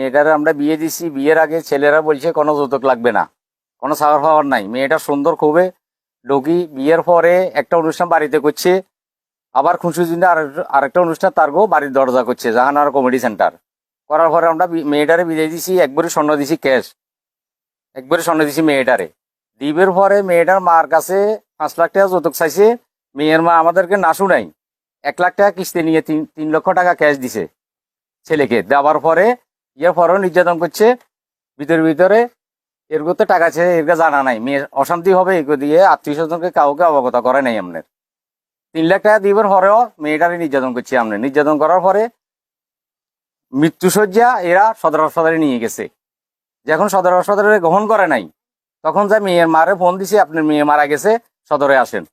মেয়েটারে আমরা বিয়ে দিছি, বিয়ের আগে ছেলেরা বলছে কোনো যৌতুক লাগবে না। কোনো সাওয়ার ফাওয়ার নাই। মেয়েটা সুন্দর খুবই। ডোকি বিয়ের পরে একটা অনুষ্ঠান বাড়িতে করছে। আবার খুশি দিনে আরেকটা অনুষ্ঠান তার গো বাড়ির দরজা করছে, জাহানার কমেডি সেন্টার। করার পরে আমরা মেয়েটারে বিদায় দিছি, একবারে স্বর্ণ দিছি ক্যাশ। একবারে স্বর্ণ দিছি মেয়েটারে। দ্বীপের পরে মেয়েটার মার কাছে পাঁচ লাখ টাকা যৌতুক চাইছে। মেয়ের মা আমাদেরকে না শুনাই এক লাখ টাকা কিস্তি নিয়ে তিন তিন লক্ষ টাকা ক্যাশ দিছে ছেলেকে। দেওয়ার পরে পরেও নির্যাতন করছে, ভিতরে ভিতরে। এরগো তো টাকা ছেড়ে এরকে জানা নাই। মেয়ে অশান্তি হবে এগুলো দিয়ে আত্মীয় স্বজনকে কাউকে অবগত করে নাই আপনার তিন লাখ টাকা দিবার পরেও মেয়েটারে নির্যাতন করছে আপনি নির্যাতন করার পরে মৃত্যুসজ্জা এরা সদর হাসপাতালে নিয়ে গেছে। যখন সদর হাসপাতালে গ্রহণ করে নাই, তখন যা মেয়ের মারে ফোন দিছে, আপনার মেয়ে মারা গেছে, সদরে আসেন।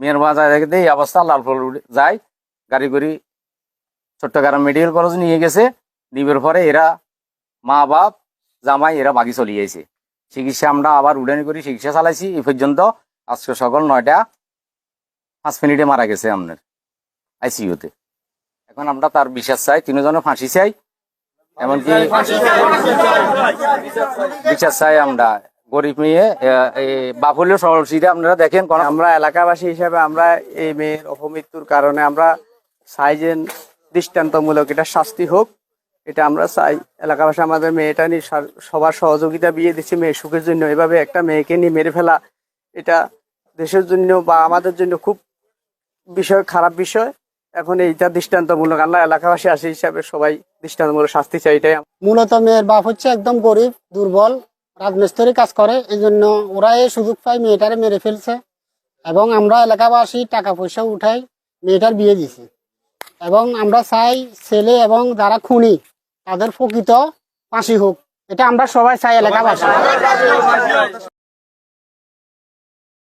মেয়ের মা যায় এই অবস্থা লালফল যায়, গাড়ি করি চট্টগ্রাম মেডিকেল কলেজ নিয়ে গেছে। নিবের পরে এরা মা বাপ, জামাই এরা বাকি চলে গেছে চিকিৎসা আমরা আবার উডানি করি, চিকিৎসা চালাইছি, এই পর্যন্ত আজকে সকাল নয়টা পাঁচ মিনিটে মারা গেছে আপনার আইসিইউতে। এখন আমরা তার বিশ্বাস চাই, তিনজনে ফাঁসি চাই, এমনকি বিচার চাই আমরা। গরিব মেয়ে বাফুলীয় সরলসিটা আপনারা দেখেন কোন আমরা এলাকাবাসী হিসাবে আমরা এই মেয়ের অপমৃত্যুর কারণে আমরা যে দৃষ্টান্তমূলক এটা শাস্তি হোক। এটা আমরা চাই। এলাকাবাসী, আমাদের মেয়েটা নিয়ে সবার সহযোগিতা বিয়ে দিচ্ছি মেয়ে সুখের জন্য। এভাবে একটা মেয়েকে নিয়ে মেরে ফেলা, এটা দেশের জন্য বা আমাদের জন্য খুব বিষয়, খারাপ বিষয়। এখন এইটা দৃষ্টান্তমূলক। আমরা এলাকাবাসী আসি হিসাবে সবাই দৃষ্টান্তমূলক শাস্তি চাই, এটাই মূলত মেয়ের বাপ হচ্ছে একদম গরিব, দুর্বল রাজমিস্ত্রি কাজ করে এই জন্য ওরা এই সুযোগ পাই মেয়েটারে মেরে ফেলছে। এবং আমরা এলাকাবাসী টাকা পয়সা উঠাই মেয়েটার বিয়ে দিছি। এবং আমরা চাই ছেলে এবং যারা খুনি তাদের প্রকৃত ফাঁসি হোক। এটা আমরা সবাই চাই এলাকাবাসী